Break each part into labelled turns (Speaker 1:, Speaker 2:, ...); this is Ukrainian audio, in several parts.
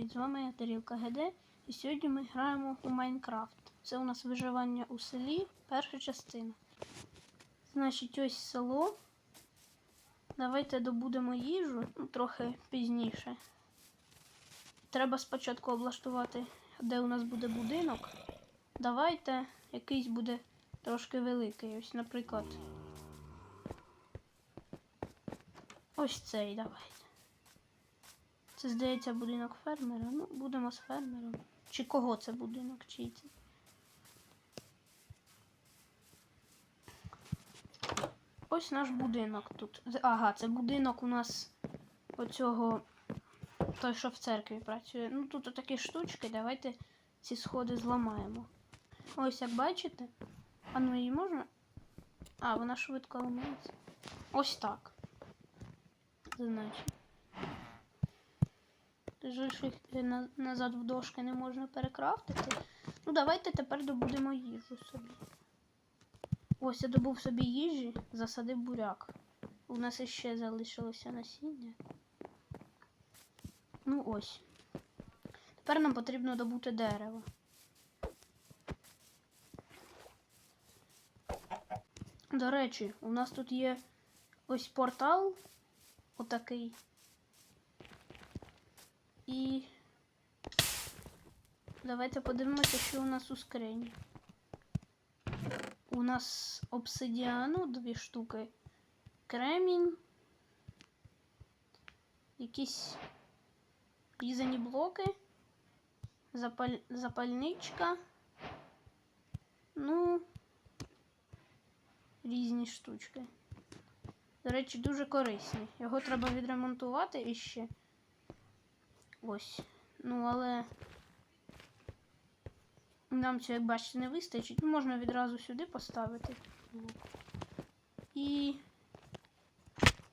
Speaker 1: Привіт, з вами я Тарілка ГД. І сьогодні ми граємо у Майнкрафт. Це у нас виживання у селі, перша частина. Значить, ось село. Давайте добудемо їжу ну, трохи пізніше. Треба спочатку облаштувати, де у нас буде будинок. Давайте якийсь буде трошки великий. Ось, наприклад. Ось цей давайте. Це, здається, будинок фермера. Ну, будемо з фермером. Чи кого це будинок? Чий це? Ось наш будинок тут. Ага, це будинок у нас оцього. Той, що в церкві працює. Ну тут такі штучки, давайте ці сходи зламаємо. Ось як бачите. А ну її можна. А, вона швидко ламається. Ось так. Значить. Що їх назад в дошки не можна перекрафтити. Ну, давайте тепер добудемо їжу собі. Ось я добув собі їжі, засадив буряк. У нас іще залишилося насіння. Ну ось. Тепер нам потрібно добути дерево. До речі, у нас тут є ось портал. Отакий. І давайте подивимося, що у нас у скрині. У нас обсидіану дві штуки. Кремінь. Якісь різані блоки. Запаль... Запальничка. Ну, різні штучки. До речі, дуже корисні. Його треба відремонтувати іще. Ось. Ну, але нам цього, як бачите, не вистачить. Ну, можна відразу сюди поставити. І.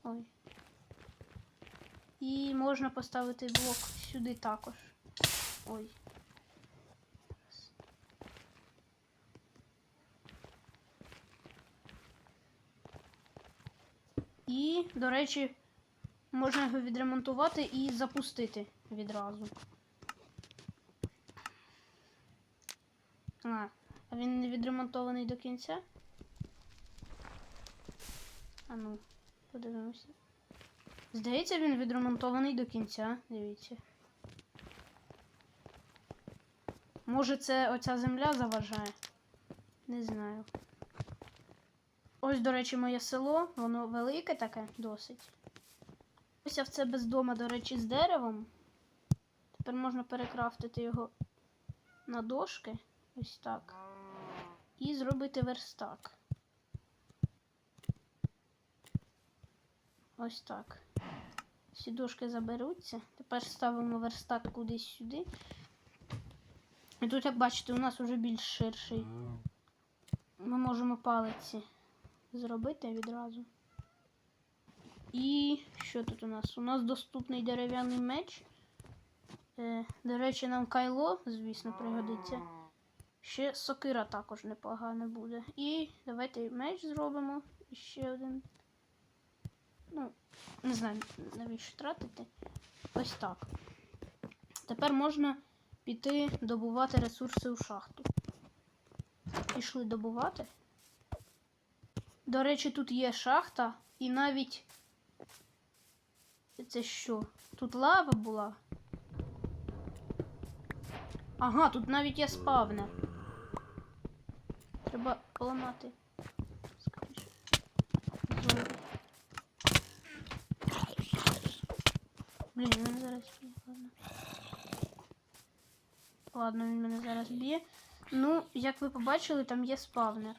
Speaker 1: Ой. І можна поставити блок сюди також. Ой. І, до речі, можна його відремонтувати і запустити відразу. А, а він не відремонтований до кінця? А ну, подивимося. Здається, він відремонтований до кінця. Дивіться. Може, це оця земля заважає? Не знаю. Ось, до речі, моє село. Воно велике таке досить. Ось я в це без дома, до речі, з деревом. Тепер можна перекрафтити його на дошки. Ось так. І зробити верстак. Ось так. Всі дошки заберуться. Тепер ставимо верстак кудись сюди. І тут, як бачите, у нас вже більш ширший. Ми можемо палиці зробити відразу. І що тут у нас? У нас доступний дерев'яний меч. Е, до речі, нам кайло, звісно, пригодиться. Ще сокира також непогано буде. І давайте меч зробимо. І ще один. Ну, не знаю, навіщо тратити. Ось так. Тепер можна піти добувати ресурси у шахту. Пішли добувати. До речі, тут є шахта і навіть. Це що? Тут лава була. Ага, тут навіть є спавнер. Треба поламати. Блін, він мене зараз б'є. Ладно. Ладно, він мене зараз б'є. Ну, як ви побачили, там є спавнер.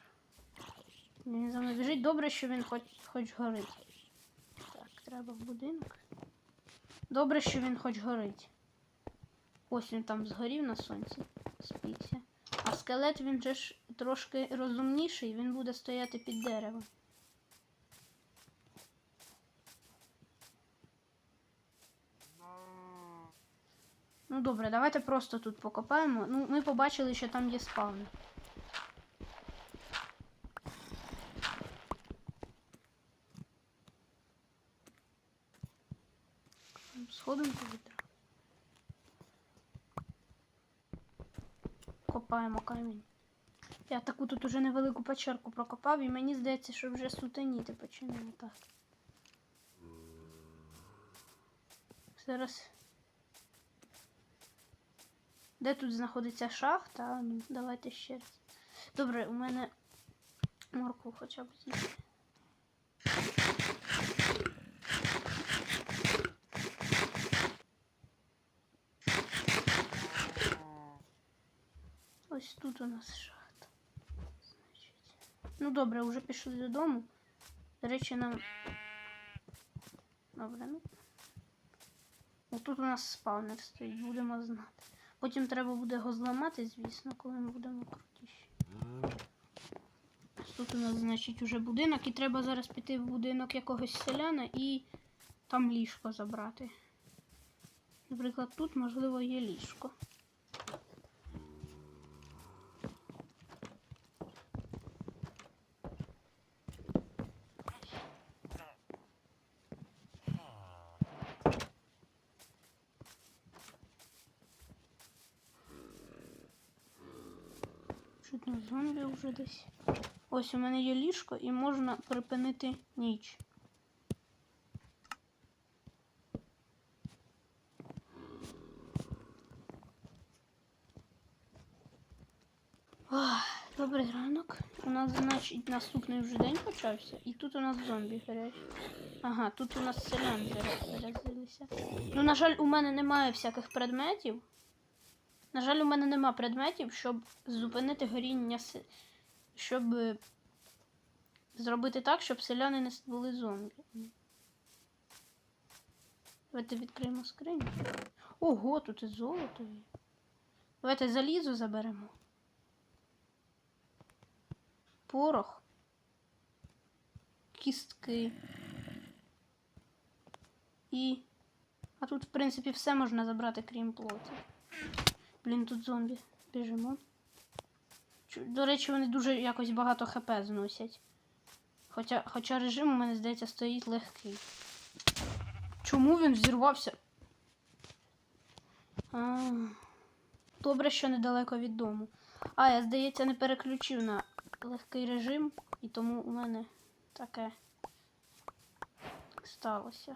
Speaker 1: Він за мною біжить. Добре, що він хоч, хоч горить. Так, треба в будинок. Добре, що він хоч горить. Ось він там згорів на сонці. Спиться. А скелет він же ж трошки розумніший, він буде стояти під деревом. Ну добре, давайте просто тут покопаємо. Ну, ми побачили, що там є спавни. Сходинку відразу. Копаємо камінь. Я таку тут уже невелику печерку прокопав, і мені здається, що вже сутеніти починає так. Зараз. Де тут знаходиться шахта? Ну, давайте ще раз. Добре, у мене морку хоча б з'їсти. Ось тут у нас шахта. Значить. Ну добре, вже пішли додому. До речі, нам. Добре, ну. Отут у нас спавнер стоїть, будемо знати. Потім треба буде його зламати, звісно, коли ми будемо крутіші. Тут у нас, значить, уже будинок, і треба зараз піти в будинок якогось селяна і там ліжко забрати. Наприклад, тут, можливо, є ліжко. Чутно зомбі вже десь. Ось у мене є ліжко і можна припинити ніч. Добрий ранок. У нас, значить, наступний вже день почався, і тут у нас зомбі гарять. Ага, тут у нас селян зараз заразилися. Ну, на жаль, у мене немає всяких предметів. На жаль, у мене нема предметів, щоб зупинити горіння, щоб е, зробити так, щоб селяни не були зомбі. Давайте відкриємо скриню. Ого, тут і золото. Давайте залізо заберемо. Порох. Кістки. І. А тут, в принципі, все можна забрати, крім плоті. Блін, тут зомбі. Біжимо. До речі, вони дуже якось багато хп зносять. Хоча, хоча режим у мене, здається, стоїть легкий. Чому він взірвався? А, добре, що недалеко від дому. А, я, здається, не переключив на легкий режим, і тому у мене таке сталося.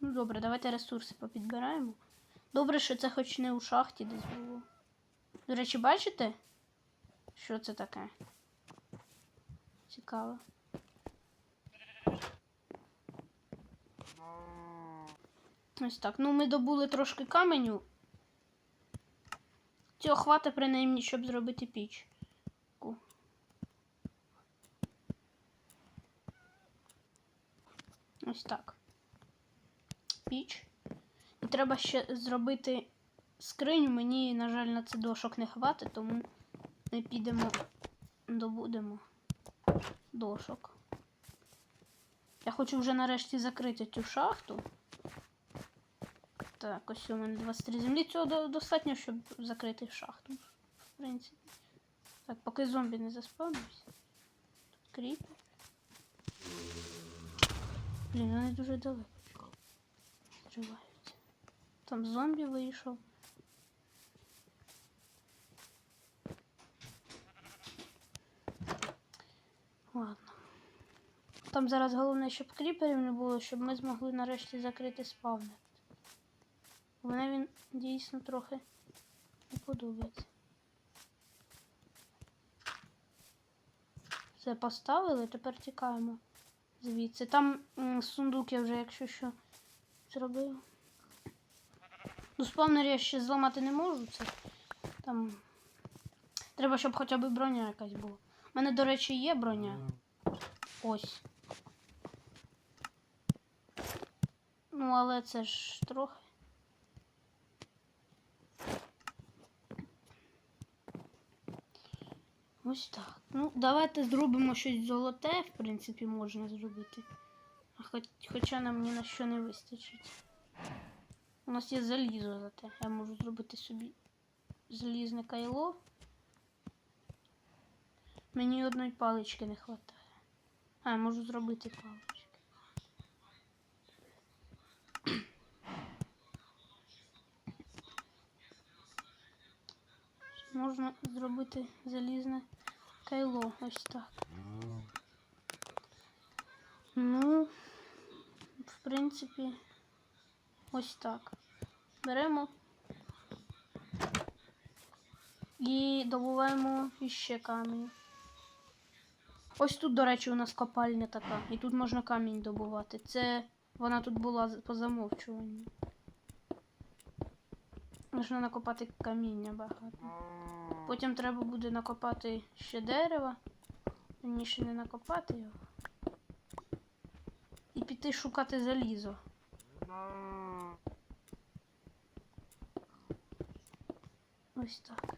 Speaker 1: Ну добре, давайте ресурси попідбираємо. Добре, що це хоч не у шахті десь було. До речі, бачите? Що це таке? Цікаво. Ось так. Ну, ми добули трошки каменю. Цього хвата принаймні, щоб зробити піч. Ось так. Піч. Треба ще зробити скриню. Мені, на жаль, на це дошок не хватить, тому ми підемо, добудемо дошок. Я хочу вже нарешті закрити цю шахту. Так, ось у мене 23 землі. Цього достатньо, щоб закрити шахту. В принципі. Так, поки зомбі не заспавнився. Тут кріпер. Блін, вони дуже далеко. Зриваються. Там зомбі вийшов. Ладно. Там зараз головне, щоб кріперів не було, щоб ми змогли нарешті закрити спавнер. Мене він дійсно трохи не подобається. Все поставили, тепер тікаємо звідси. Там сундук я вже, якщо що, зробив. Ну, спавнер я ще зламати не можу. Це там. Треба, щоб хоча б броня якась була. У мене, до речі, є броня. Ось. Ну, але це ж трохи. Ось так. Ну, давайте зробимо щось золоте, в принципі, можна зробити. Хоч, хоча нам ні на що не вистачить. У нас є залізо зате. Я можу зробити собі залізне кайло. Мені одної палички не вистачає. А, я можу зробити палички. можна зробити залізне кайло. Ось так. Ну, в принципі, ось так. Беремо і добуваємо іще камінь. Ось тут, до речі, у нас копальня така. І тут можна камінь добувати. Це вона тут була по замовчуванню. Можна накопати каміння багато. Потім треба буде накопати ще дерева. Раніше не накопати його. І піти шукати залізо. Ось так.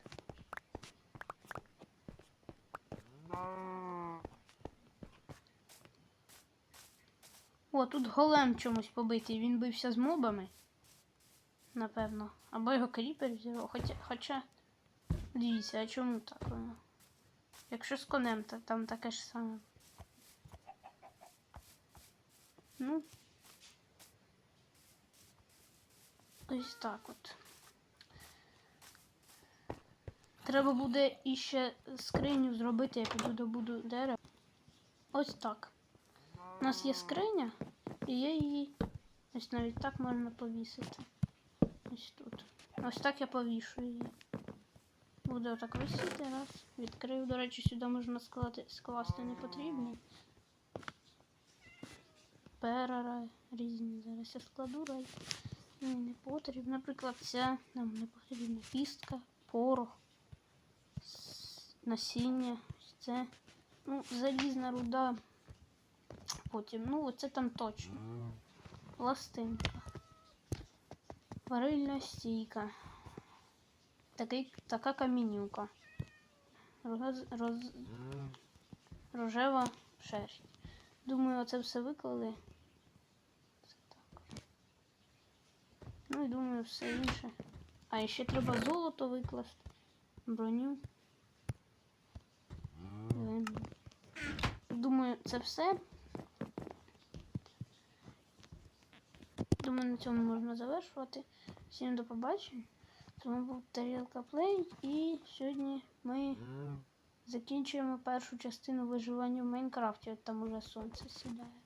Speaker 1: О, тут голем чомусь побитий. Він бився з мобами. Напевно. Або його кріпер взяв. Хоча. Хоча. Дивіться, а чому так воно? Якщо з конем, то там таке ж саме. Ну. Ось так от. Треба буде іще скриню зробити, я піду добуду дерево. Ось так. У нас є скриня, і я її ось навіть так можна повісити. Ось тут. Ось так я повішу її. Буде отак висіти, раз. Відкрию. До речі, сюди можна склати, скласти не потрібно. Пера різні. Зараз я складу рай. Не потрібно. Наприклад, ця нам не потрібна кістка, порох, насіння. Це. Ну, залізна руда. Потім, ну, оце там точно. Пластинка. Варильна стійка. Такий, така камінюка. Роз, роз, рожева шерсть. Думаю, оце все виклали. Це так. Ну і думаю, все інше. А ще треба золото викласти. Броню. Ем, Думаю, це все. Думаю, на цьому можна завершувати. Всім до побачення. Тому був Тарілка Плей. І сьогодні ми закінчуємо першу частину виживання в Майнкрафті. От Там уже сонце сідає.